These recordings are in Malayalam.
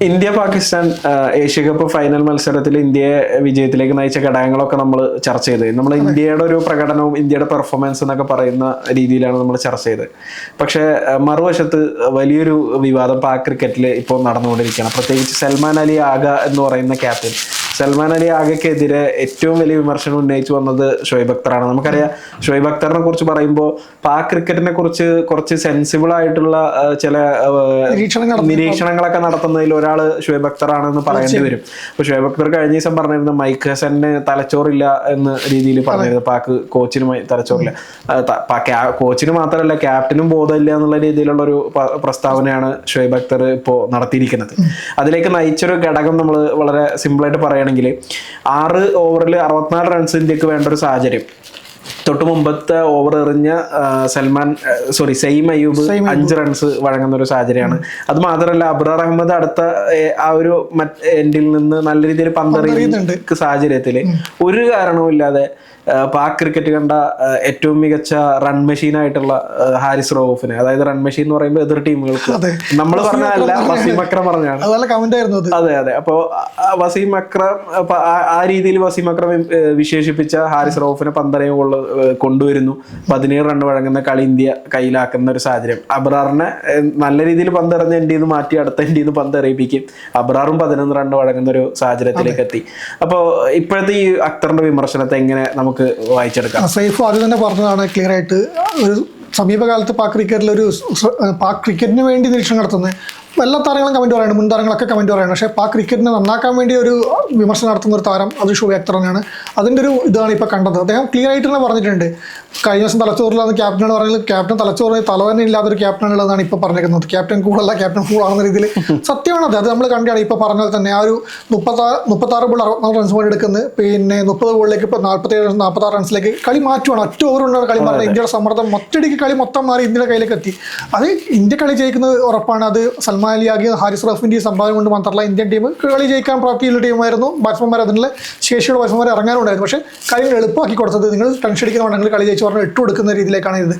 India Pakistan Asia cup final മത്സരത്തിൽ ഇന്ത്യയെ വിജയത്തിലേക്ക് നയിച്ച ഘടകങ്ങളൊക്കെ നമ്മൾ ചർച്ച ചെയ്തത്. നമ്മൾ ഇന്ത്യയുടെ ഒരു പ്രകടനവും ഇന്ത്യയുടെ പെർഫോമൻസ് എന്നൊക്കെ പറയുന്ന രീതിയിലാണ് നമ്മൾ ചർച്ച ചെയ്തത്. പക്ഷേ മറുവശത്ത് വലിയൊരു വിവാദം പാക് ക്രിക്കറ്റിൽ ഇപ്പോൾ നടന്നുകൊണ്ടിരിക്കുകയാണ്. പ്രത്യേകിച്ച് സൽമാൻ അലി ആഗ എന്ന് പറയുന്ന ക്യാപ്റ്റൻ സൽമാൻ അലി ആകെക്കെതിരെ ഏറ്റവും വലിയ വിമർശനം ഉന്നയിച്ചു വന്നത് ഷോയബ് അക്തറാണ് നമുക്കറിയാം ഷോയബ് അക്തറിനെ കുറിച്ച് പറയുമ്പോൾ പാക് ക്രിക്കറ്റിനെ കുറിച്ച് കുറച്ച് സെൻസിബിൾ ആയിട്ടുള്ള ചില നിരീക്ഷണങ്ങളൊക്കെ നടത്തുന്നതിൽ ഒരാൾ ഷുഹൈബ് അക്തറാണെന്ന് പറയേണ്ടി വരും. അപ്പൊ ഷുഹൈബ് അക്തർ കഴിഞ്ഞ ദിവസം പറഞ്ഞിരുന്നു മൈക്ക് ഹസന് തലച്ചോറില്ല എന്ന രീതിയിൽ പറഞ്ഞിരുന്നു. പാക്ക് കോച്ചിന് തലച്ചോറില്ല. കോച്ചിന് മാത്രമല്ല ക്യാപ്റ്റനും ബോധമില്ല എന്നുള്ള രീതിയിലുള്ള ഒരു പ്രസ്താവനയാണ് ഷുഹൈബ് അക്തർ ഇപ്പോൾ നടത്തിയിരിക്കുന്നത്. അതിലേക്ക് നയിച്ചൊരു ഘടകം നമ്മൾ വളരെ സിമ്പിളായിട്ട് പറയുകയാണെങ്കിൽ ആറ് ഓവറിൽ അറുപത്തിനാല് റൺസ് ഇന്ത്യയ്ക്ക് വേണ്ട ഒരു സാഹചര്യം. തൊട്ട് മുമ്പത്തെ ഓവർ എറിഞ്ഞ സൽമാൻ സോറി സെയിം അയ്യൂബ് അഞ്ച് റൺസ് വഴങ്ങുന്ന ഒരു സാഹചര്യമാണ്. അത് മാത്രമല്ല അബ്രാർ അഹമ്മദ് അടുത്ത ആ ഒരു എൻഡിൽ നിന്ന് നല്ല രീതിയിൽ പന്തറിയുന്ന സാഹചര്യത്തിൽ ഒരു കാരണവുമില്ലാതെ ആ, പാക് ക്രിക്കറ്റ് കണ്ട ഏറ്റവും മികച്ച റൺ മെഷീൻ ആയിട്ടുള്ള ഹാരിസ് റോഫിനെ. അതായത് റൺ മെഷീൻ എന്ന് പറയുമ്പോൾ എതിർ ടീമുകൾക്ക്. നമ്മൾ പറഞ്ഞതല്ല വസീം അക്രം പറഞ്ഞാണ് അത് അതെ. അതെ അപ്പോ വസീം അക്രം ആ- രീതിയിൽ വസീം അക്രം വിശേഷിപ്പിച്ച ഹാരിസ് റോഫിനെ പന്തരയും കൊള്ള കൊണ്ടുവരുന്നു. പതിനേഴ് റൺ വഴങ്ങുന്ന കളി ഇന്ത്യ കയ്യിലാക്കുന്ന ഒരു സാഹചര്യം. അബ്രാറിനെ നല്ല രീതിയിൽ പന്തെറിഞ്ഞ് എന്റെ നിന്ന് മാറ്റി അടുത്ത എന്റെ നിന്ന് പന്തെറിയിപ്പിക്കും. അബ്രാറും പതിനൊന്ന് റൺ വഴങ്ങുന്ന ഒരു സാഹചര്യത്തിലേക്ക് എത്തി. അപ്പോൾ ഇപ്പോഴത്തെ ഈ അക്തറിന്റെ വിമർശനത്തെ എങ്ങനെ നമുക്ക് വായിച്ചെടുക്കാം. ആ, സൈഫ് അത് തന്നെ പറഞ്ഞതാണ് ക്ലിയർ ആയിട്ട്. ഒരു സമീപകാലത്ത് പാക് ക്രിക്കറ്റിൽ ഒരു പാക് ക്രിക്കറ്റിന് വേണ്ടി നിരീക്ഷണം നടത്തുന്നത്. എല്ലാ താരങ്ങളും കമന്റ് പറയുന്നുണ്ട് മുൻ താരങ്ങളൊക്കെ കമന്റ് പറയുന്നത് പക്ഷേ പാക് ക്രിക്കറ്റിനെ നന്നാക്കാൻ വേണ്ടി ഒരു വിമർശനം നടത്തുന്ന ഒരു താരം അത് ഷോ അക്തർ തന്നെയാണ്. അതിന്റെ ഒരു ഇതാണ് ഇപ്പോൾ കണ്ടത്. അദ്ദേഹം ക്ലിയർ ആയിട്ട് തന്നെ പറഞ്ഞിട്ടുണ്ട്. കഴിഞ്ഞ ദിവസം തലച്ചോറിലാണ് ക്യാപ്റ്റൻ എന്ന് പറയുന്നത്. ക്യാപ്റ്റൻ തലച്ചോറിന് തല തന്നെ ഇല്ലാത്തൊരു ഉള്ളതാണ് ഇപ്പോൾ പറഞ്ഞിരിക്കുന്നത്. ക്യാപ്റ്റൻ കൂളല്ല ക്യാപ്റ്റൻ കൂൾ ആണെന്ന രീതിയിൽ സത്യമാണ് അത്. അത് നമ്മൾ കണ്ടാണ് ഇപ്പോൾ പറഞ്ഞത് തന്നെ. ആ ഒരു മുപ്പത്താറ് മുപ്പത്താറ് ബോൾ അറുപത്തിനാല് റൺസ് പോലെ എടുക്കുന്നത് പിന്നെ മുപ്പത് ബോളിലേക്ക് ഇപ്പോൾ നാൽപ്പത്തേഴ് നാൽപ്പത്താറ് റൺസിലേക്ക് കളി മാറ്റുവാണ്. ഒറ്റ ഓവർ ഉണ്ടാണ് കളി മാറുന്നത് ഇന്ത്യയുടെ സമ്മർദ്ദം മൊത്തടിക്ക് കളി മൊത്തം മാറി ഇന്ത്യയുടെ കയ്യിലേക്ക് എത്തി. അത് ഇന്ത്യ കളി ജയിക്കുന്നത് ഉറപ്പാണ്. അത് സൽമാൻ അലി ഹാരിസ് റഫിന്റെ സംഭാവന കൊണ്ട് മാത്രമല്ല ഇന്ത്യൻ ടീം കളി ജയിക്കാൻ പ്രാപ്തിയുള്ള ടീമായിരുന്നു. ബാറ്റ്സ്മാൻമാർ അതിനുള്ള ശേഷിയുള്ള ബാറ്റ്സ്മാർ ഇറങ്ങാനുണ്ടായിരുന്നു. പക്ഷേ കളി എളുപ്പമാക്കി കൊടുത്തത് നിങ്ങൾ ടെൻഷൻ അടിക്കുന്ന നിങ്ങൾ കളി ജയിച്ചു പറഞ്ഞാൽ ഇട്ട് കൊടുക്കുന്ന രീതിയിലേക്കാണ് ഇത്.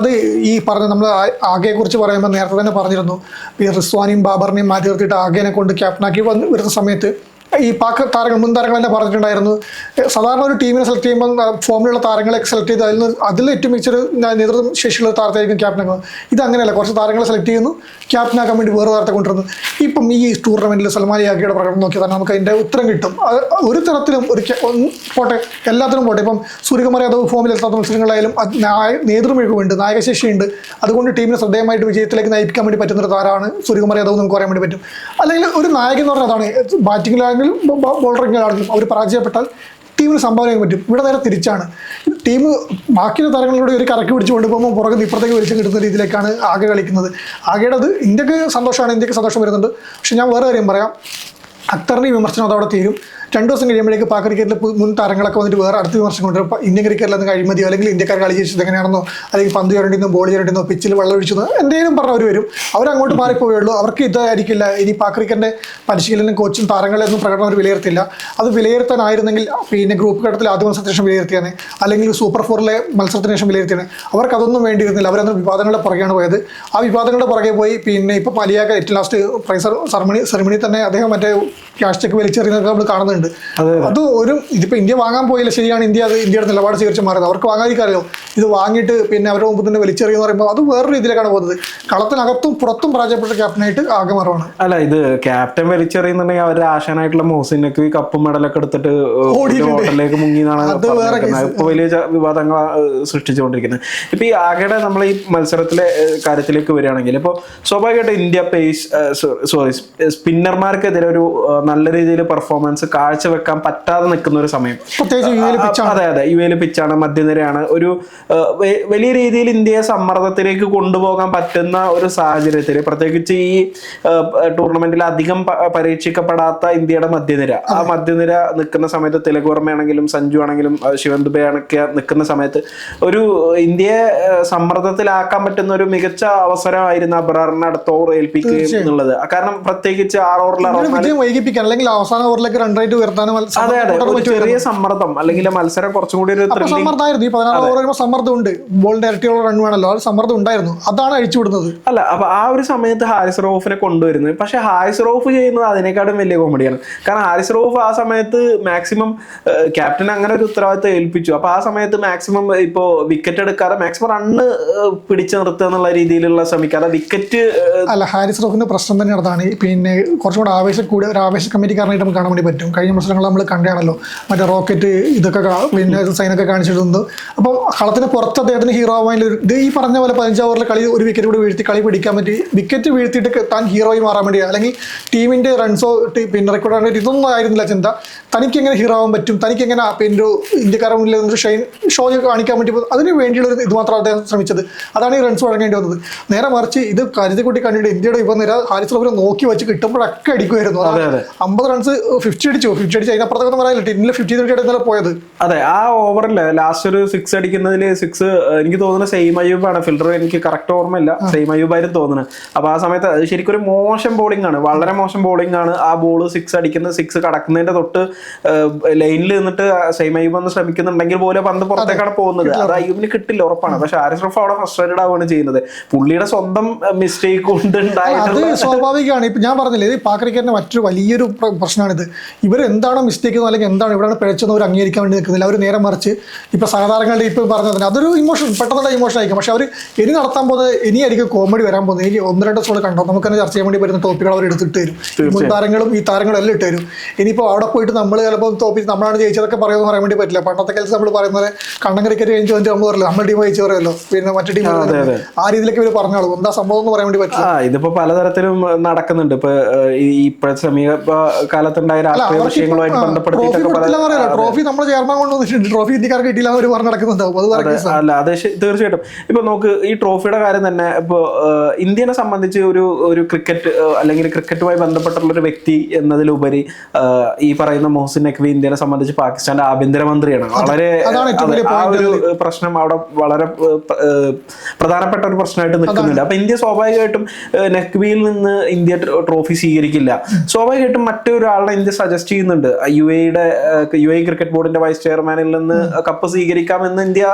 അത് ഈ പറഞ്ഞ നമ്മൾ ആകെക്കുറിച്ച് പറയുമ്പോൾ നേരത്തെ തന്നെ പറഞ്ഞിരുന്നു. ഈ റിസ്വാനിയും ബാബറിനെയും മാറ്റി നിർത്തിയിട്ട് ആകെനെ കൊണ്ട് ക്യാപ്റ്റനാക്കി വന്ന് വരുന്ന സമയത്ത് ഈ പാക് താരങ്ങൾ മുൻ താരങ്ങൾ തന്നെ പറഞ്ഞിട്ടുണ്ടായിരുന്നു സാധാരണ ഒരു ടീമിനെ സെലക്ട് ചെയ്യുമ്പോൾ ഫോമിലുള്ള താരങ്ങളെ സെലക്ട് ചെയ്ത് അതിൽ നിന്ന് അതിൽ ഏറ്റവും മികച്ചൊരു നേതൃത്വം ശേഷിയുള്ള താരത്തായിരിക്കും ക്യാപ്റ്റനാക്കുന്നത് ഇത് അങ്ങനെയല്ല കുറച്ച് താരങ്ങളെ സെലക്ട് ചെയ്യുന്നു. ക്യാപ്റ്റനാക്കാൻ വേണ്ടി വേറെ താരത്തെ കൊണ്ടുവരുന്നു. ഇപ്പം ഈ ടൂർണമെന്റിൽ സൽമാൻ യാഗിയുടെ പ്രകടനം നോക്കിയാൽ തന്നെ നമുക്ക് അതിന്റെ ഉത്തരം കിട്ടും. ഒരു തരത്തിലും ഒരു പോട്ടെ എല്ലാത്തിനും പോട്ടെ. ഇപ്പം സൂര്യകുമാർ യാദവ് ഫോമിൽ എത്താത്ത മത്സരങ്ങളായാലും നായ- നേതൃമികവുണ്ട് നായകശേഷിയുണ്ട്. അതുകൊണ്ട് ടീമിനെ ശ്രദ്ധേയമായിട്ട് വിജയത്തിലേക്ക് നയിക്കാൻ വേണ്ടി പറ്റുന്ന ഒരു താരമാണ് സൂര്യകുമാർ യാദവ് നമുക്ക് പറയാൻ വേണ്ടി പറ്റും. അല്ലെങ്കിൽ ഒരു നായകൻ എന്ന് പറഞ്ഞാൽ അതാണ് ബാറ്റിങ്ങിലാണെങ്കിലും ബോളറിങ്ങിലാണെങ്കിലും അവർ പരാജയപ്പെട്ടാൽ ടീമിന് സംഭാവന ചെയ്യാൻ പറ്റും. ഇവിടെ നേരെ തിരിച്ചാണ്. ടീം ബാക്കിയുള്ള താരങ്ങളോട് ഒരു കറക്കി പിടിച്ച് കൊണ്ടുപോകുമ്പോൾ പുറകെ ഇപ്പുറത്തേക്ക് വലിച്ചു കിട്ടുന്ന രീതിയിലേക്കാണ് ആകെ കളിക്കുന്നത്. ആകെയുടെ അത് ഇന്ത്യയ്ക്ക് സന്തോഷമാണ് ഇന്ത്യയ്ക്ക് സന്തോഷം വരുന്നുണ്ട്. പക്ഷെ ഞാൻ വേറെ കാര്യം പറയാം. അക്തറിന്റെ വിമർശനം അതവിടെ തീരും. രണ്ട് ദിവസം കഴിയുമ്പോഴേക്ക് പാക് ക്രിക്കറ്റിൽ മുൻ താരങ്ങളൊക്കെ വന്നിട്ട് വേറെ അടുത്ത വിമർശനം കൊണ്ട് ഇന്ത്യൻ ക്രിക്കറ്റിൽ നിന്ന് കഴിമതിയോ അല്ലെങ്കിൽ ഇന്ത്യക്കാർ കളി ജയിച്ചത് എങ്ങനെയാണെന്നോ അല്ലെങ്കിൽ പന്ത് ചുരണ്ടിന്നോ ബോൾ ചുരണ്ടിന്നോ പിച്ചിൽ വെള്ളം ഒഴിച്ചെന്നോ എന്തെങ്കിലും പറഞ്ഞവർ വരും. അവരങ്ങോട്ട് മാറിപ്പോയുള്ളൂ അവർക്ക് ഇതായിരിക്കില്ല. ഇനി പാക് ക്രിക്കറ്റിന്റെ പരിശീലനം കോച്ചും താരങ്ങളെയൊന്നും പ്രകടനം അവർ വിലയിരുത്തില്ല. അത് വിലയിരുത്താനായിരുന്നെങ്കിൽ പിന്നെ ഗ്രൂപ്പ് ഘട്ടത്തിൽ ആദ്യ മത്സരത്തിന് ശേഷം വിലയിരുത്തിയാണ് അല്ലെങ്കിൽ സൂപ്പർ ഫോറിലെ മത്സരത്തിന് ശേഷം വിലയിരുത്തിയാണ് അവർക്ക് അതൊന്നും വേണ്ടിയിരുന്നില്ല. അവരന്ന് വിവാദങ്ങളുടെ പുറകെയാണ് പോയത്. ആ വിവാദങ്ങളുടെ പുറകെ പോയി പിന്നെ ഇപ്പോൾ മലിയാക്ക ഏറ്റവും ലാസ്റ്റ് പ്രൈസർ സെറമണി സെറമണി തന്നെ അദ്ദേഹം മറ്റേ ക്യാഷ് ചെക്ക് വലിച്ചെറിയുന്നതൊക്കെ നമ്മൾ കാണുന്നുണ്ട്. അത് ഒരു ഇതിപ്പോൾ ഇന്ത്യ വാങ്ങാൻ പോയില്ല ശരിയാണ്. ഇന്ത്യ അത് ഇന്ത്യയുടെ നിലപാട് സ്വീകരിച്ച് മാറിയത്. അവർക്ക് വാങ്ങാതിരിക്കാമല്ലോ ഇത് വാങ്ങിയിട്ട് പിന്നെ അവരുടെ മുമ്പ് തന്നെ വലിച്ചെറിയെന്ന് പറയുമ്പോൾ അത് വേറൊരു രീതിയിലേക്കാണ് പോകുന്നത്. കളത്തിനകത്തും പുറത്തും പരാജയപ്പെട്ട ക്യാപ്റ്റനായിട്ട് ആകെ മാറുവാണ്. അല്ല ഇത് ക്യാപ്റ്റൻ വലിച്ചെറിയുന്നുണ്ടെങ്കിൽ അവരുടെ ആശാനായിട്ടുള്ള മോസിനൊക്കെ ഈ കപ്പും മെഡലൊക്കെ എടുത്തിട്ട്. ഹോട്ടലിലേക്ക് മുങ്ങി അത് വേറെ ഇപ്പൊ വലിയ വിവാദങ്ങൾ സൃഷ്ടിച്ചുകൊണ്ടിരിക്കുന്നത്. ഇപ്പൊ ഈ ആകെയുടെ നമ്മൾ ഈ മത്സരത്തിലെ കാര്യത്തിലേക്ക് വരികയാണെങ്കിൽ ഇപ്പോൾ സ്വാഭാവികമായിട്ട് ഇന്ത്യ പേസ് സോറി സ്പിന്നർമാർക്കെതിരെ ഒരു നല്ല രീതിയിൽ പെർഫോമൻസ് കാഴ്ചവെക്കാൻ പറ്റാതെ നിൽക്കുന്ന ഒരു സമയം. അതെ അതെ. യു എയിൽ പിച്ചാണ് മധ്യനിരയാണ്. ഒരു വലിയ രീതിയിൽ ഇന്ത്യയെ സമ്മർദ്ദത്തിലേക്ക് കൊണ്ടുപോകാൻ പറ്റുന്ന ഒരു സാഹചര്യത്തിൽ പ്രത്യേകിച്ച് ഈ ടൂർണമെന്റിൽ അധികം പരീക്ഷിക്കപ്പെടാത്ത ഇന്ത്യയുടെ മധ്യനിര. ആ മധ്യനിര നിൽക്കുന്ന സമയത്ത് തിലക് വർമ്മയാണെങ്കിലും സഞ്ജു ആണെങ്കിലും ശിവൻ ദുബെ ആണൊക്കെ നിൽക്കുന്ന സമയത്ത് ഒരു ഇന്ത്യയെ സമ്മർദ്ദത്തിലാക്കാൻ പറ്റുന്ന ഒരു മികച്ച അവസരമായിരുന്നു അബ്രാറിനെ അടുത്ത ഓവർ ഏൽപ്പിക്കുക എന്നുള്ളത്. കാരണം പ്രത്യേകിച്ച് ആറ് ഓവറിൽ വൈകിപ്പിക്കാൻ അല്ലെങ്കിൽ അവസാന ഓവറിലേക്ക് റൺ റേറ്റ് ഉയർത്താനും അതെ അതെ. ഒരു ചെറിയ സമ്മർദ്ദം അല്ലെങ്കിൽ മത്സരം കുറച്ചും കൂടി ഒരു സമ്മർദ്ദമായിരുന്നു. ഈ പതിനാറ് ഓവർ കഴിയുമ്പോൾ സമ്മർദ്ദം ഉണ്ട്. ബോളിന്റെ ഇരട്ടിയുള്ള റൺ വേണമല്ലോ. ആ സമ്മർദ്ദം ഉണ്ടായിരുന്നു. അതാണ് അഴിച്ചുവിടുന്നത് അല്ല അപ്പൊ ആ ഒരു സമയത്ത് ഹാരിസ് റോഫിനെ കൊണ്ടുവരുന്നത്. പക്ഷെ ഹാരിസ് റോഫ് ചെയ്യുന്നത് അതിനേക്കാളും വലിയ കോമഡിയാണ് കാരണം ഹാരിസ് റോഫ് ആ സമയത്ത് മാക്സിമം ക്യാപ്റ്റൻ അങ്ങനെ ഒരു ഉത്തരവാദിത്തം ഏൽപ്പിച്ചു. അപ്പൊ ആ സമയത്ത് മാക്സിമം ഇപ്പോ വിക്കറ്റ് എടുക്കാതെ മാക്സിമം റണ്ണ് പിടിച്ചു നിർത്തുക എന്നുള്ള രീതിയിലുള്ള ശ്രമിക്കാതെ വിക്കറ്റ് അല്ല ഹാരിസ് റോഫിന്റെ പ്രശ്നം തന്നെ അതാണ്. പിന്നെ കുറച്ചുകൂടെ ആവേശം കൂടി ഒരു ആവേശ കമ്മിറ്റിക്കാരനായിട്ട് നമുക്ക് കാണാൻ വേണ്ടി പറ്റും. കഴിഞ്ഞ മത്സരങ്ങൾ നമ്മൾ കണ്ടാണല്ലോ മറ്റേ റോക്കറ്റ് ഇതൊക്കെ പിന്നെ സൈനൊക്കെ കാണിച്ചിട്ടുണ്ട്. അപ്പം കളത്തിന് പുറത്ത് അദ്ദേഹത്തിന് ഹീറോ ആവാൻ ഇത് ഈ പറഞ്ഞ പോലെ പതിനഞ്ച് ഓവറിൽ കളി ഒരു വിക്കറ്റ് കൂടി വീഴ്ത്തി കളി പിടിക്കാൻ പറ്റി. വിക്കറ്റ് വീഴ്ത്തിയിട്ട് താൻ ഹീറോയി മാറാൻ വേണ്ടി അല്ലെങ്കിൽ ടീമിന്റെ റൺസോ പിന്നെ റെക്കോർഡ് വേണ്ടി ഇതൊന്നും ആയിരുന്നില്ല ചിന്ത. തനിക്ക് എങ്ങനെ ഹീറോ ആവാൻ പറ്റും? തനിക്ക് എങ്ങനെ പിന്നെ ഒരു ഇന്ത്യക്കാരുടെ മുന്നിൽ ഒരു ഷൈൻ ഷോ കാണിക്കാൻ പറ്റി അതിന് വേണ്ടിയുള്ള ഇത് മാത്രം അദ്ദേഹം ശ്രമിച്ചത്. അതാണ് ഈ റൺസ് വഴങ്ങേണ്ടി വന്നത്. നേരെ മറിച്ച് ഇത് കരുതി കൂട്ടി കണ്ടിട്ട് ഇന്ത്യയുടെ ഇപ്പം നിര ഹാരിസ് റോഫിനെ നോക്കി വെച്ച് കിട്ടുമ്പോഴൊക്കെ അടിക്കുമായിരുന്നു. അമ്പത് റൺസ് ഫിഫ്റ്റി അടിച്ചു. ഫിഫ്റ്റി അടിച്ച് അതിനപ്പുറത്തൊന്നും പറയാനില്ല. ടീമിൽ ഫിഫ്റ്റി തൊട്ട് പോയത്. അതെ ആ ഓവറിൽ ലാസ്റ്റ് ഒരു സിക്സ് അടിക്കുന്നതിൽ സിക്സ് എനിക്ക് തോന്നുന്ന സെയിം അയ്യൂബാണ്. ഫിൽഡർ എനിക്ക് കറക്റ്റ് ഓർമ്മയില്ല. സെയിം അയ്യൂബായിരുന്നു തോന്നുന്നത്. അപ്പൊ ആ സമയത്ത് അത് ശരിക്കും ഒരു മോശം ബോളിംഗ് ആണ്. വളരെ മോശം ബോളിംഗ് ആണ് ആ ബോൾ സിക്സ് അടിക്കുന്ന സിക്സ് കടക്കുന്നതിന്റെ തൊട്ട് ലൈനിൽ നിന്നിട്ട് സെയിം അയ്യൂബ് ഒന്ന് ശ്രമിക്കുന്നുണ്ടെങ്കിൽ പോലും പന്ത് പുറത്തേക്കാണ് പോകുന്നത്. അത് അയ്യൂബിന് കിട്ടില്ല ഉറപ്പാണ്. പക്ഷെ ആരിസ് റഫ് അവിടെ ഫ്രസ്ട്രേറ്റഡ് ആവുകയാണ് ചെയ്യുന്നത്. പുള്ളിയുടെ സ്വന്തം മിസ്റ്റേക്ക് കൊണ്ട് അത് സ്വാഭാവികമാണ്. ഇപ്പൊ ഞാൻ പറഞ്ഞില്ലേ ഇത് പാക് ക്രിക്കറ്റിന്റെ മറ്റൊരു വലിയൊരു പ്ര- പ്രശ്നമാണിത്. ഇവർ എന്താണോ മിസ്റ്റേക്ക് അല്ലെങ്കിൽ എന്താണ് ഇവിടെയാണ് പിഴച്ചെന്ന് അവർ അംഗീകരിക്കാൻ വേണ്ടി നിൽക്കുന്നില്ല. അവർ നേരെ മറിച്ച് ഇപ്പോൾ സഹതാരങ്ങളുടെ ഇപ്പം പറഞ്ഞതിന് അതൊരു ഇമോഷൻ പെട്ടെന്നുള്ള ഇമോഷൻ ആയിരിക്കും. പക്ഷെ അവർ ഇനി നടത്താൻ പോകുന്നത് ഇനിയായിരിക്കും കോമഡി വരാൻ പോകുന്നത്. ഇനി ഒന്ന് രണ്ട് സോൾ കണ്ടോ? നമുക്ക് തന്നെ ചർച്ച ചെയ്യാൻ വേണ്ടി വരുന്ന ടോപ്പിക്കുകൾ അവർ എടുത്തിട്ട് തരും. മുൻ താരങ്ങളും ഈ താരങ്ങളും എല്ലാം ഇട്ട് തരും. ഇനിയിപ്പോൾ അവിടെ പോയിട്ട് നമ്മൾ ചിലപ്പോൾ തോപ്പിച്ച് നമ്മളാണ് ജയിച്ചതൊക്കെ പറയുമെന്ന് പറയാൻ വേണ്ടി പറ്റില്ല. പണ്ടത്തെ കാലത്ത് നമ്മൾ പറയുന്നത് കണ്ണൻ ക്രിക്കറ്റ് കഴിഞ്ഞ് വന്നിട്ട് നമ്മൾ പറയില്ല നമ്മുടെ ടീം ജയിച്ചു പറയുമല്ലോ പിന്നെ മറ്റു ടീം ആ രീതിയിലേക്ക് ഇവർ പറഞ്ഞോളൂ. എന്താ സംഭവം എന്ന് പറയാൻ വേണ്ടി പറ്റില്ല. ഇതിപ്പോ പലതരത്തിലും നടക്കുന്നുണ്ട്. ഇപ്പൊ ഈ ഇപ്പോഴത്തെ സമീപ കാലത്തുണ്ടായ രാഷ്ട്രീയ വിഷയങ്ങളുമായിട്ട് ട്രോഫി ബന്ധപ്പെടുത്തിയിട്ടൊക്കെ നമ്മൾ ചെയർമാൻ കൊണ്ടുവന്നിട്ടുണ്ട്. ട്രോഫി ഇന്ത്യക്കാർക്ക് കിട്ടിയില്ല അവർ പറഞ്ഞു നടക്കുന്നുണ്ടാവും. അല്ല അത് തീർച്ചയായിട്ടും. ഇപ്പൊ നോക്ക് ഈ ട്രോഫിയുടെ കാര്യം തന്നെ ഇപ്പൊ ഇന്ത്യനെ സംബന്ധിച്ച് ഒരു ഒരു ക്രിക്കറ്റ് അല്ലെങ്കിൽ ക്രിക്കറ്റുമായി ബന്ധപ്പെട്ടുള്ള ഒരു വ്യക്തി എന്നതിലുപരി ഈ പറയുന്ന മോഹസിൻ നഖ്വി ഇന്ത്യനെ സംബന്ധിച്ച് പാകിസ്ഥാന്റെ ആഭ്യന്തരമന്ത്രിയാണ്. വളരെ ആ ഒരു പ്രശ്നം അവിടെ വളരെ പ്രധാനപ്പെട്ട ഒരു പ്രശ്നമായിട്ട് നിൽക്കുന്നുണ്ട്. അപ്പൊ ഇന്ത്യ സ്വാഭാവികമായിട്ടും നഖ്വിയിൽ നിന്ന് ഇന്ത്യ ട്രോഫി സ്വീകരിക്കില്ല. സ്വാഭാവികമായിട്ടും മറ്റൊരാളെ ഇന്ത്യ സജസ്റ്റ് ചെയ്യുന്നുണ്ട്. യു എയുടെ യു എ ക്രിക്കറ്റ് ബോർഡിന്റെ വൈസ് ചെയർമാനിൽ നിന്ന് കപ്പ് സ്വീകരിക്കാമെന്ന് ഇന്ത്യ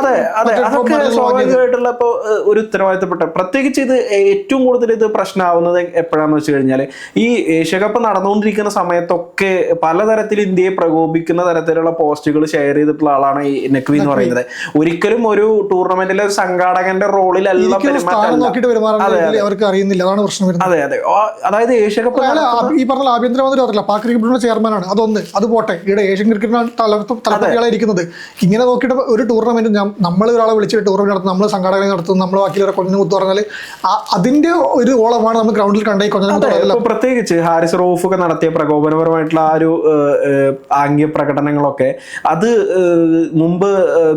അതെ അതെ. അതൊക്കെ. സ്വാഭാവികമായിട്ടുള്ള ഇപ്പോൾ ഒരു ഉത്തരവാദിത്തപ്പെട്ട പ്രത്യേകിച്ച് ഇത് ഏറ്റവും കൂടുതൽ ഇത് പ്രശ്നമാവുന്നത് എപ്പോഴാന്ന് വെച്ച് കഴിഞ്ഞാൽ ഈ ഏഷ്യ കപ്പ് നടന്നുകൊണ്ടിരിക്കുന്ന സമയത്തൊക്കെ പലതരത്തിൽ ഇന്ത്യയെ പ്രകോപിക്കുന്ന തരത്തിലുള്ള പോസ്റ്റുകൾ ഷെയർ ചെയ്തിട്ടുള്ള ആളാണ് ഈ നഖ്വി എന്ന് പറയുന്നത്. ഒരിക്കലും ഒരു ടൂർണമെന്റിലെ ഒരു സംഘാടകന്റെ അതാണ് പ്രശ്നം അതെ അതെ. അതായത് ഏഷ്യ കപ്പ് ഈ പറഞ്ഞ ആഭ്യന്തരമന്ത്രി മാത്രമല്ല പാക് ക്രിക്കറ്റ് ബോർഡിന്റെ ചെയർമാനാണ്. അതൊന്ന്. അത് പോട്ടെ. ഇവിടെ ഏഷ്യൻ ക്രിക്കറ്റിനാണ് തലപ്പത്തിയാളെ ഇരിക്കുന്നത്. ഇങ്ങനെ നോക്കിയിട്ട് ഒരു ടൂർണമെന്റ് നമ്മൾ ഒരാളെ വിളിച്ചിട്ട് ടൂർണമെന്റ് നടത്തും. നമ്മൾ സംഘാടകനെ നടത്തും. നമ്മൾ ബാക്കിയുള്ളവരെ കൊഞ്ഞു കുത്തു പറഞ്ഞാൽ അതിന്റെ ഒരു ഓളമാണ് നമ്മൾ ഗ്രൗണ്ടിൽ കണ്ടേ കൊഞ്ഞു പ്രത്യേകിച്ച് ഹാരിസ് റോഫ് ഒക്കെ നടത്തിയ പ്രകോപനപരമായിട്ടുള്ള ആ ഒരു ആംഗ്യ പ്രകടനങ്ങളൊക്കെ അത് മുമ്പ്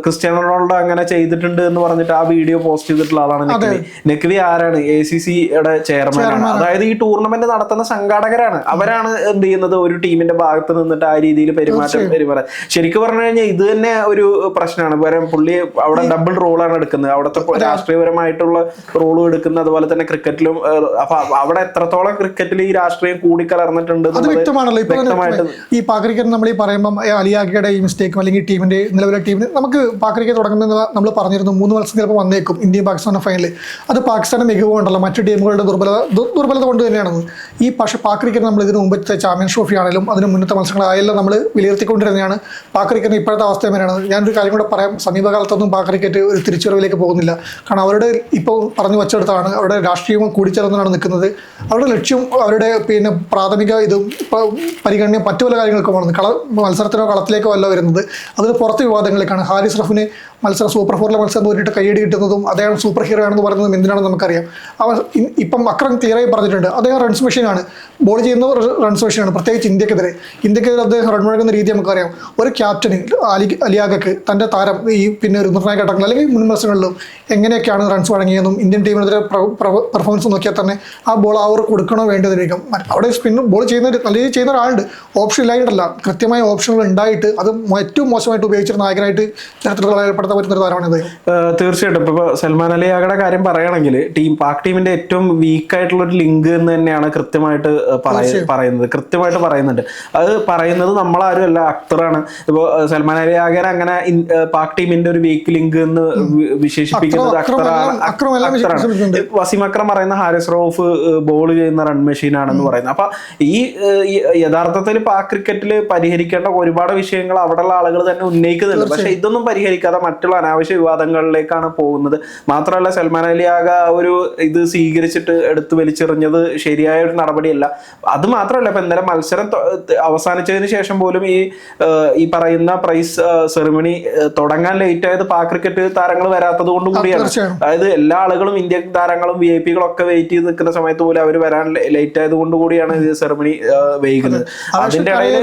ക്രിസ്ത്യാനോ റൊണാൾഡോ അങ്ങനെ ചെയ്തിട്ടുണ്ട് എന്ന് പറഞ്ഞിട്ട് ആ വീഡിയോ പോസ്റ്റ് ചെയ്തിട്ടുള്ള ആളാണ് നെക്വി. നെക്വി ആരാണ്? എ സി സിയുടെ ചെയർമാനാണ്. അതായത് ഈ ടൂർണമെന്റ് നടത്തുന്ന സംഘാടകരാണ്. അവരാണ് എന്ത് ചെയ്യുന്നത്? ഒരു ടീമിന്റെ ഭാഗത്ത് നിന്നിട്ട് ആ രീതിയിൽ പെരുമാറ്റം പെരുമാറാൻ. ശരിക്കും പറഞ്ഞു കഴിഞ്ഞാൽ ഇത് തന്നെ ഒരു പ്രശ്നമാണ്. പകരം പുള്ളി അവിടെ ഡബിൾ റോളാണ് എടുക്കുന്നത്. അവിടുത്തെ രാഷ്ട്രീയപരമായിട്ടുള്ള റോളും എടുക്കുന്നത് അതുപോലെ തന്നെ ക്രിക്കറ്റിലും അപ്പൊ അവിടെ എത്രത്തോളം ക്രിക്കറ്റിൽ ഈ രാഷ്ട്രീയം കൂടി കലർന്നിട്ടുണ്ട് വ്യക്തമാണല്ലോ. ഈ പാക്രിക്കറ്റ് നമ്മൾ ഈ പറയുമ്പോൾ അലിയാക്കിയുടെ ഈ മിസ്റ്റേക്കും അല്ലെങ്കിൽ ടീമിന്റെ നിലവിലെ ടീമിന് നമുക്ക് പാക്രിക്കറ്റ് തുടങ്ങുന്ന നമ്മൾ പറഞ്ഞിരുന്നു. മൂന്ന് മത്സരം ചിലപ്പോൾ വന്നേക്കും ഇന്ത്യ പാകിസ്ഥാനും ഫൈനൽ അത് പാകിസ്ഥാന്റെ മികവ് കൊണ്ടല്ല മറ്റു ടീമുകളുടെ ദുർബലത ദുർബലത കൊണ്ട് തന്നെയാണ് ഈ പക്ഷേ പാക്രിക്കറ്റ് നമ്മൾ ഇതിന് മുമ്പത്തെ ചാമ്പ്യൻസ് ട്രോഫി ആണെങ്കിലും അതിന് മുന്നത്തെ മത്സരങ്ങളായാലും നമ്മൾ വിലയിരുത്തിക്കൊണ്ടിരുന്നതാണ്. പാക്രിക്കറ്റ് ഇപ്പോഴത്തെ അവസ്ഥ തന്നെയാണ്. ഞാനൊരു കാര്യം കൂടെ പറയാം. സമീപകാലത്തൊന്നും പാക് ക്രിക്കറ്റ് ഒരു തിരിച്ചുവരവിലേക്ക് പോകുന്നില്ല. കാരണം അവരുടെ ഇപ്പോൾ പറഞ്ഞു വച്ചെടുത്താണ്. അവരുടെ രാഷ്ട്രീയവും കൂടിച്ചേർന്നാണ് നിൽക്കുന്നത്. അവരുടെ ലക്ഷ്യം അവരുടെ പിന്നെ പ്രാഥമിക ഇത് പരിഗണനയും പരിഗണന മറ്റു പല കാര്യങ്ങൾക്കുമാണ് കള മത്സരത്തിനോ കളത്തിലേക്കോ അല്ല വരുന്നത്. അതിന് പുറത്ത് വിവാദങ്ങളിലേക്കാണ് ഹാരിസ് റഫിന് മത്സരം സൂപ്പർ ഫോറിലെ മത്സരം തോറ്റിട്ട് കൈയടി കിട്ടുന്നതും അദ്ദേഹം സൂപ്പർ ഹീറോ ആണെന്ന് പറയുന്നതും എന്തിനാണെന്ന് നമുക്കറിയാം. അവർ ഇപ്പം അക്രം ക്ലിയറായി പറഞ്ഞിട്ടുണ്ട്. അദ്ദേഹം റൺസ് മെഷീനാണ്. ബോൾ ചെയ്യുന്ന റൺസ് മെഷീനാണ് പ്രത്യേകിച്ച് ഇന്ത്യക്കെതിരെ. ഇന്ത്യക്കെതിരെ അദ്ദേഹം റൺ മുഴങ്ങുന്ന രീതി നമുക്കറിയാം. ഒരു ക്യാപ്റ്റന് അലി അലിയാഗക്ക് തന്റെ താരം ഈ പിന്നെ ഒരു നിർണായക ഘട്ടങ്ങളിൽ അല്ലെങ്കിൽ മുൻ മത്സരങ്ങളിലും എങ്ങനെയൊക്കെയാണ് റൺസ് വഴങ്ങിയതെന്നും ഇന്ത്യൻ ടീമിനെതിരെ പെർഫോമൻസ് നോക്കിയാൽ തന്നെ ആ ബോൾ അവർ കൊടുക്കണോ വേണ്ടതിരിക്കും അവിടെ സ്പിൻ ബോൾ ചെയ്യുന്ന നല്ല രീതിയിൽ ചെയ്യുന്ന ഒരാളുണ്ട്. ഓപ്ഷൻ ഇല്ലായിട്ടല്ല. കൃത്യമായ ഓപ്ഷനുകൾ ഉണ്ടായിട്ട് അത് ഏറ്റവും മോശമായിട്ട് ഉപയോഗിച്ചിരുന്ന നായകനായിട്ട് ചരിത്രത്തിൽ അറിയപ്പെടുത്താൻ പറ്റുന്ന ഒരു താരമാണ് തീർച്ചയായിട്ടും. ഇപ്പോൾ സൽമാൻ അലിയാഗയുടെ കാര്യം പറയുകയാണെങ്കിൽ ടീം പാക് ടീമിന്റെ ഏറ്റവും വീക്ക് ആയിട്ടുള്ള ഒരു ലിങ്ക് എന്ന് തന്നെയാണ് കൃത്യമായിട്ട് പറയുന്നത് കൃത്യമായിട്ട് പറയുന്നുണ്ട്. അത് പറയുന്നത് നമ്മളാരും അല്ല അക്തറാണ്. ഇപ്പോ സൽമാൻ അലി ആകെ അങ്ങനെ പാക് ടീമിന്റെ ഒരു വീക്ക് ലിങ്ക് എന്ന് വിശേഷിപ്പിക്കുന്നത് അക്തറാണ് അക്തറാണ്. വസീം അക്രം പറയുന്ന ഹാരിസ് റോഫ് ബോൾ ചെയ്യുന്ന റൺ മെഷീൻ ആണെന്ന് പറയുന്നത്. അപ്പൊ ഈ യഥാർത്ഥത്തിൽ പാക് ക്രിക്കറ്റിൽ പരിഹരിക്കേണ്ട ഒരുപാട് വിഷയങ്ങൾ അവിടെയുള്ള ആളുകൾ തന്നെ ഉന്നയിക്കുന്നുണ്ട്. പക്ഷെ ഇതൊന്നും പരിഹരിക്കാതെ മറ്റുള്ള അനാവശ്യ വിവാദങ്ങളിലേക്കാണ് പോകുന്നത്. മാത്രമല്ല സൽമാൻ അലി ആകെ ഒരു ഇത് സ്വീകരിച്ചിട്ട് എടുത്തു വലിച്ചെറിഞ്ഞത് ശരിയായ ഒരു നടപടിയല്ല. അത് മാത്രമല്ല ഇപ്പൊ ഇന്നലെ മത്സരം അവസാനിച്ചതിന് ശേഷം പോലും ഈ ഈ പറയുന്ന പ്രൈസ് സെറിമണി തുടങ്ങാൻ ലേറ്റ് ആയത് പാക് ക്രിക്കറ്റ് താരങ്ങൾ വരാത്തത് കൊണ്ട് കൂടിയാണ്. അതായത് എല്ലാ ആളുകളും ഇന്ത്യൻ താരങ്ങളും വി ഐ പികളും ഒക്കെ വെയിറ്റ് ചെയ്ത് നിൽക്കുന്ന സമയത്ത് പോലും അവർ വരാൻ ലേറ്റ് ആയത് കൊണ്ട് കൂടിയാണ് ഇത് സെറിമണി വൈകുന്നത്. അതിന്റെ ഇടയിൽ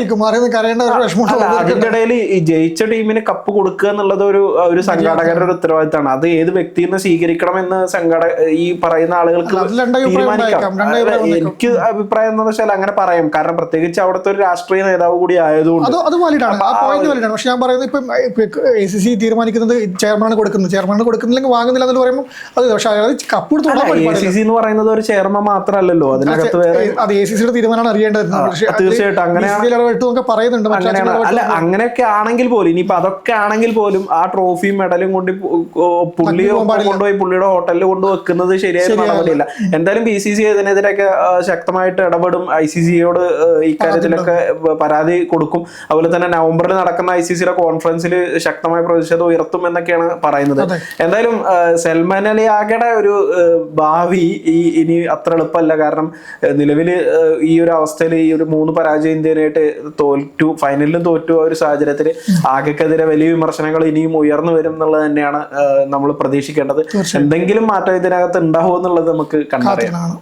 അതിന്റെ ഇടയിൽ ഈ ജയിച്ച ടീമിന് കപ്പ് കൊടുക്കുക എന്നുള്ളത് ഒരു ഒരു സംഘാടകരുടെ ഒരു ഉത്തരവാദിത്തമാണ്. അത് ഏത് വ്യക്തിയിൽ നിന്ന് സ്വീകരിക്കണം എന്ന് സംഘാടക ഈ പറയുന്ന ആളുകൾക്ക് തീരുമാനിക്കാം. എനിക്ക് അഭിപ്രായം അഭിപ്രായം വെച്ചാൽ അങ്ങനെ പറയും. കാരണം പ്രത്യേകിച്ച് അവിടുത്തെ ഒരു രാഷ്ട്രീയ നേതാവ് കൂടി ആയതുകൊണ്ട്. അത് അത് വാലിഡാണ് ആ പോയിന്റ് വാലിഡാണ് പക്ഷെ ഞാൻ പറയുന്നത് ഇപ്പം എ സി സി തീരുമാനിക്കുന്നത് ചെയർമാനാണ് കൊടുക്കുന്നത്. ചെയർമാനാണ് കൊടുക്കുന്നില്ലെങ്കിൽ വാങ്ങുന്നില്ല എന്ന് പറയുമ്പോൾ അത് പക്ഷെ അതായത് കപ്പ് എന്ന് പറയുന്നത് ഒരു ചെയർമാൻ മാത്രമല്ലല്ലോ. അതിനകത്ത് വേറെ അത് എ സി സിയുടെ തീരുമാനമാണ് അറിയേണ്ടത്. തീർച്ചയായിട്ടും. അങ്ങനെയാണ്. പറയുന്നുണ്ട് അല്ല അങ്ങനെയൊക്കെ ആണെങ്കിൽ പോലും ഇനിയിപ്പോ അതൊക്കെ ആണെങ്കിൽ പോലും ആ ട്രോഫിയും മെഡലും കൊണ്ട് പുള്ളി കൊണ്ടുപോയി പുള്ളിയുടെ ഹോട്ടലിൽ കൊണ്ട് വെക്കുന്നത് ശരിയായ നടപടിയില്ല. എന്തായാലും ബി സി സി ഇതിനെതിരെയൊക്കെ ശക്തമായിട്ട് ഇടപെടും ഐ സി സിയോട് ഇക്കാര്യത്തിലൊക്കെ പരാതി കൊടുക്കും. അതുപോലെ തന്നെ നവംബറിൽ നടക്കുന്ന ഐ സി സിയുടെ കോൺഫറൻസിൽ ശക്തമായ പ്രതിഷേധം ഉയർത്തും എന്നൊക്കെയാണ് പറയുന്നത്. എന്തായാലും സൽമാൻ അലി ആകയുടെ ഒരു ഭാവി ഈ ഇനി അത്ര എളുപ്പമല്ല. കാരണം നിലവിൽ ഈ ഒരു അവസ്ഥയിൽ ഈ ഒരു മൂന്ന് പരാജയം ഇന്ത്യനായിട്ട് തോറ്റു ഫൈനലിലും തോറ്റു ആ ഒരു സാഹചര്യത്തിൽ ആകെക്കെതിരെ വലിയ വിമർശനങ്ങൾ ഇനിയും ഉയർന്നു വരും എന്നുള്ളത് തന്നെയാണ് നമ്മൾ പ്രതീക്ഷിക്കേണ്ടത്. എന്തെങ്കിലും മാറ്റം ഇതിനകത്ത് ഉണ്ടാവും എന്നുള്ളത് നമുക്ക് കണ്ടറിയാം.